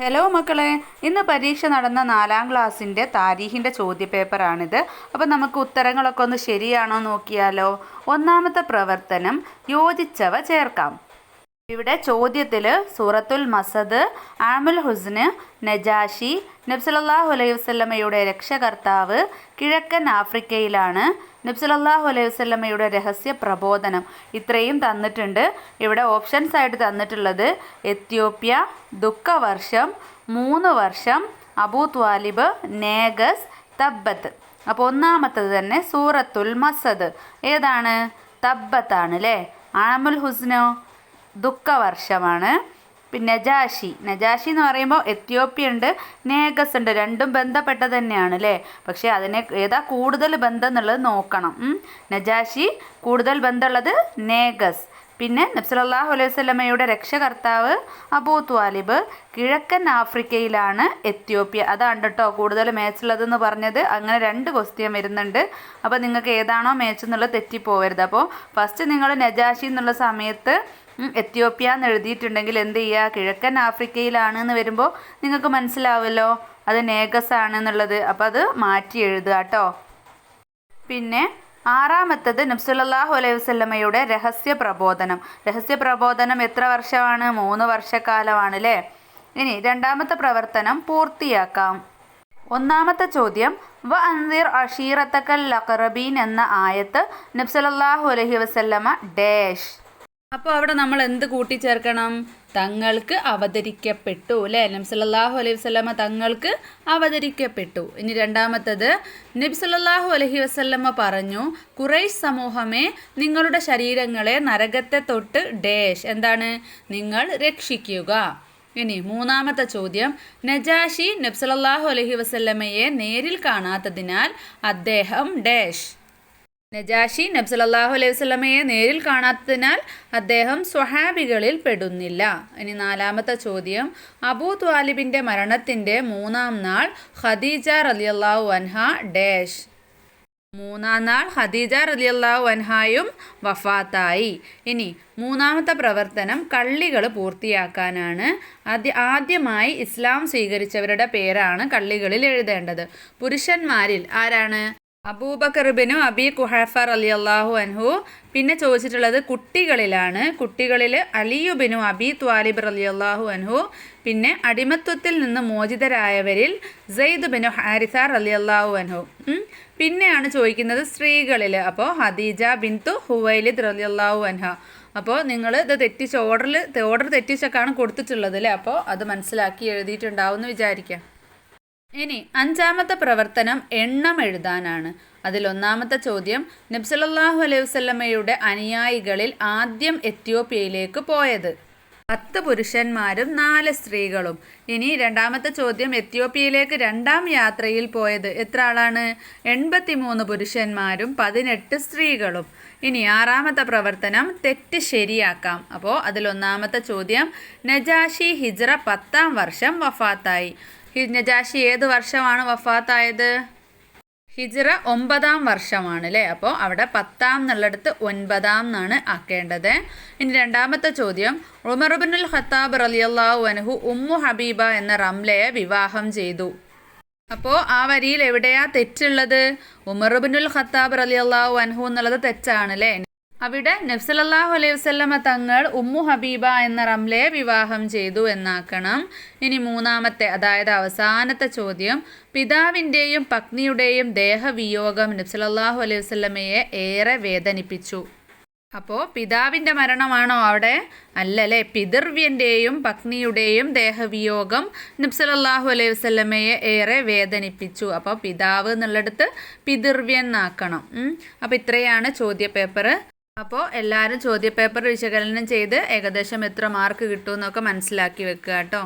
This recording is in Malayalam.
ഹലോ മക്കളെ. ഇന്ന് പരീക്ഷ നടന്ന നാലാം ക്ലാസ്സിന്റെ താരീഖിന്റെ ചോദ്യപേപ്പറാണിത്. അപ്പോൾ നമുക്ക് ഉത്തരങ്ങളൊക്കെ ഒന്ന് ശരിയാണോ നോക്കിയാലോ. ഒന്നാമത്തെ പ്രവർത്തനം യോജിച്ചവ ചേർക്കാം. ഇവിടെ ചോദ്യത്തിൽ സൂറത്തുൽ മസദ് ആമുൽ ഹുസ്ന് നജാഷി നബ്സലല്ലാഹു അലൈഹി വസല്ലമയുടെ രക്ഷകർത്താവ് കിഴക്കൻ ആഫ്രിക്കയിലാണ് നബ്സലല്ലാഹു അലൈഹി വസല്ലമയുടെ രഹസ്യ പ്രബോധനം. ഇത്രയും തന്നിട്ടുണ്ട്. ഇവിടെ ഓപ്ഷൻസ് ആയിട്ട് തന്നിട്ടുള്ളത് എത്യോപ്യ ദുഃഖവർഷം മൂന്ന് വർഷം അബൂ ത്വാലിബ് നേഗസ് തബ്ബത്ത്. അപ്പോൾ ഒന്നാമത്തത് തന്നെ സൂറത്തുൽ മസദ്. ഏതാണ്? തബ്ബത്താണ് അല്ലേ? ആമുൽ ഹുസ്നോ? ദുഃഖവർഷമാണ്. പിന്നെ നജാഷി. നജാഷി എന്ന് പറയുമ്പോൾ എത്യോപ്യ ഉണ്ട് നേഗസ് ഉണ്ട് രണ്ടും ബന്ധപ്പെട്ടത് തന്നെയാണ് അല്ലേ? പക്ഷേ അതിനെ ഏതാ കൂടുതൽ ബന്ധം എന്നുള്ളത് നോക്കണം. നജാഷി കൂടുതൽ ബന്ധമുള്ളത് നേഗസ്. പിന്നെ നബ്സലല്ലാഹു അലൈഹി സ്വലമയുടെ രക്ഷകർത്താവ് അബൂ ത്വാലിബ് കിഴക്കൻ ആഫ്രിക്കയിലാണ് എത്യോപ്യ. അതാണ് കേട്ടോ കൂടുതൽ മാച്ചുള്ളതെന്ന് പറഞ്ഞത്. അങ്ങനെ രണ്ട് ക്വസ്റ്റ്യൻ വരുന്നുണ്ട്. അപ്പോൾ നിങ്ങൾക്ക് ഏതാണോ മാച്ച് എന്നുള്ളത് തെറ്റിപ്പോവരുത്. അപ്പോൾ ഫസ്റ്റ് നിങ്ങൾ നജാഷി എന്നുള്ള സമയത്ത് എത്യോപ്യ എന്ന് എഴുതിയിട്ടുണ്ടെങ്കിൽ എന്ത് ചെയ്യുക കിഴക്കൻ ആഫ്രിക്കയിലാണ് എന്ന് വരുമ്പോൾ നിങ്ങൾക്ക് മനസ്സിലാവുമല്ലോ അത് നേഗസ് ആണ് എന്നുള്ളത് അപ്പോൾ അത് മാറ്റി എഴുതുക കേട്ടോ. പിന്നെ ആറാമത്തത് നബ്സുലല്ലാഹു അലൈഹി വസ്ലമയുടെ രഹസ്യ പ്രബോധനം. രഹസ്യ പ്രബോധനം എത്ര വർഷമാണ്? മൂന്ന് വർഷക്കാലമാണ് അല്ലേ ഇനി രണ്ടാമത്തെ പ്രവർത്തനം പൂർത്തിയാക്കാം. ഒന്നാമത്തെ ചോദ്യം വ അൻസിർ അഷീറത്തക്കൽ ലഖറബീൻ എന്ന ആയത്ത് നബ്സലല്ലാഹു അലഹി വസല്ലമ ഡാഷ്. അപ്പോൾ അവിടെ നമ്മൾ എന്ത് കൂട്ടിച്ചേർക്കണം? തങ്ങൾക്ക് അവതരിക്കപ്പെട്ടു അല്ലേ? നബ്സല്ലാഹു അലൈഹി വസ്ലമ തങ്ങൾക്ക് അവതരിക്കപ്പെട്ടു. ഇനി രണ്ടാമത്തത് നബ്സല്ലാഹു അലഹി വസ്ലമ പറഞ്ഞു കുറൈശ് സമൂഹമേ നിങ്ങളുടെ ശരീരങ്ങളെ നരകത്തെ തൊട്ട് ഡേഷ് എന്താണ്? നിങ്ങൾ രക്ഷിക്കുക. ഇനി മൂന്നാമത്തെ ചോദ്യം നജാഷി നബ്സലല്ലാഹു അലഹി വസല്ലമയെ നേരിൽ കാണാത്തതിനാൽ അദ്ദേഹം ഡേഷ്. നജാഷി നബ്സലല്ലാഹു അലൈഹി വസ്ലമയെ നേരിൽ കാണാത്തതിനാൽ അദ്ദേഹം സ്വഹാബികളിൽ പെടുന്നില്ല. ഇനി നാലാമത്തെ ചോദ്യം. അബൂ ത്വാലിബിന്റെ മരണത്തിന്റെ മൂന്നാം നാൾ ഖദീജ റലിയല്ലാഹു അൻഹ ഡാഷ്. മൂന്നാം നാൾ ഖദീജ റലിയല്ലാഹു അൻഹായും വഫാത്തായി. ഇനി മൂന്നാമത്തെ പ്രവർത്തനം കള്ളികൾ പൂർത്തിയാക്കാനാണ്. ആദ്യ ആദ്യമായി ഇസ്ലാം സ്വീകരിച്ചവരുടെ പേരാണ് കള്ളികളിൽ എഴുതേണ്ടത്. പുരുഷന്മാരിൽ ആരാണ്? അബൂബക്കർബിനു അബി കുഹഫർ അലി അള്ളാഹു അൻഹു പിന്നെ ചോദിച്ചിട്ടുള്ളത് കുട്ടികളിലാണ്. കുട്ടികളിൽ അലിയുബിനു അബി ത്വാലിബ് അലി അള്ളാഹു അൻഹു പിന്നെ അടിമത്വത്തിൽ നിന്ന് മോചിതരായവരിൽ സെയ്ദ് ബിനു ഹാരിസാർ അലി അള്ളാഹു അൻഹു പിന്നെയാണ് ചോദിക്കുന്നത് സ്ത്രീകളിൽ അപ്പോൾ ഹദീജ ബിന്തു ഹുവൈലിദ് അലി അള്ളാഹു അൻഹ. അപ്പോൾ നിങ്ങൾ ഇത് തെറ്റിച്ച് ഓർഡറിൽ ഓർഡർ തെറ്റിച്ചൊക്കെയാണ് കൊടുത്തിട്ടുള്ളത് അല്ലേ അപ്പോൾ അത് മനസ്സിലാക്കി എഴുതിയിട്ടുണ്ടാവും എന്ന് വിചാരിക്കാം. ഇനി അഞ്ചാമത്തെ പ്രവർത്തനം എണ്ണം എഴുതാനാണ്. അതിലൊന്നാമത്തെ ചോദ്യം നബ്സലല്ലാഹു അലൈഹി വസല്ലമയുടെ അനുയായികളിൽ ആദ്യം എത്യോപ്യയിലേക്ക് പോയത്. പത്ത് പുരുഷന്മാരും നാല് സ്ത്രീകളും. ഇനി രണ്ടാമത്തെ ചോദ്യം എത്യോപ്യയിലേക്ക് രണ്ടാം യാത്രയിൽ പോയത് എത്ര ആളാണ്? എൺപത്തിമൂന്ന് പുരുഷന്മാരും പതിനെട്ട് സ്ത്രീകളും. ഇനി ആറാമത്തെ പ്രവർത്തനം തെറ്റ് ശരിയാക്കാം. അപ്പോൾ അതിലൊന്നാമത്തെ ചോദ്യം നജാഷി ഹിജ്റ പത്താം വർഷം വഫാത്തായി. നജാഷി ഏത് വർഷമാണ് വഫാത്തായത്? ഹിജ്റ ഒമ്പതാം വർഷമാണ് അല്ലേ അപ്പോൾ അവിടെ പത്താം എന്നുള്ളിടത്ത് ഒൻപതാം എന്നാണ് ആക്കേണ്ടത്. ഇനി രണ്ടാമത്തെ ചോദ്യം. ഉമറുബിനുൽ ഖത്താബ് റലിയല്ലാഹു അൻഹു ഉമ്മു ഹബീബ എന്ന റംലയെ വിവാഹം ചെയ്തു. അപ്പോൾ ആ വരിയിൽ എവിടെയാ തെറ്റുള്ളത്? ഉമറുബിനുൽ ഖത്താബ് റലിയല്ലാഹു അൻഹു എന്നുള്ളത് തെറ്റാണ് അല്ലേ അവിടെ നബ്സലല്ലാഹു അലൈഹി വസല്ലമ തങ്ങൾ ഉമ്മു ഹബീബ എന്ന റംലയെ വിവാഹം ചെയ്തു എന്നാക്കണം. ഇനി മൂന്നാമത്തെ അതായത് അവസാനത്തെ ചോദ്യം. പിതാവിന്റെയും പത്നിയുടെയും ദേഹവിയോഗം നബ്സലല്ലാഹു അലൈഹി വസല്ലമയെ ഏറെ വേദനിപ്പിച്ചു. അപ്പോൾ പിതാവിന്റെ മരണമാണോ അവിടെ? അല്ലല്ലേ? പിതൃവ്യന്റെയും പത്നിയുടെയും ദേഹവിയോഗം നബ്സലല്ലാഹു അലൈഹി വസല്ലമയെ ഏറെ വേദനിപ്പിച്ചു. അപ്പോൾ പിതാവ് എന്നുള്ളിടത്ത് പിതൃവ്യൻ എന്നാക്കണം. അപ്പോൾ ഇത്രയാണ് ചോദ്യപേപ്പർ അപ്പോൾ എല്ലാവരും ചോദ്യപേപ്പർ വിശകലനം ചെയ്ത് ഏകദേശം എത്ര മാർക്ക് കിട്ടുമെന്നൊക്കെ മനസ്സിലാക്കി വെക്കുക കേട്ടോ.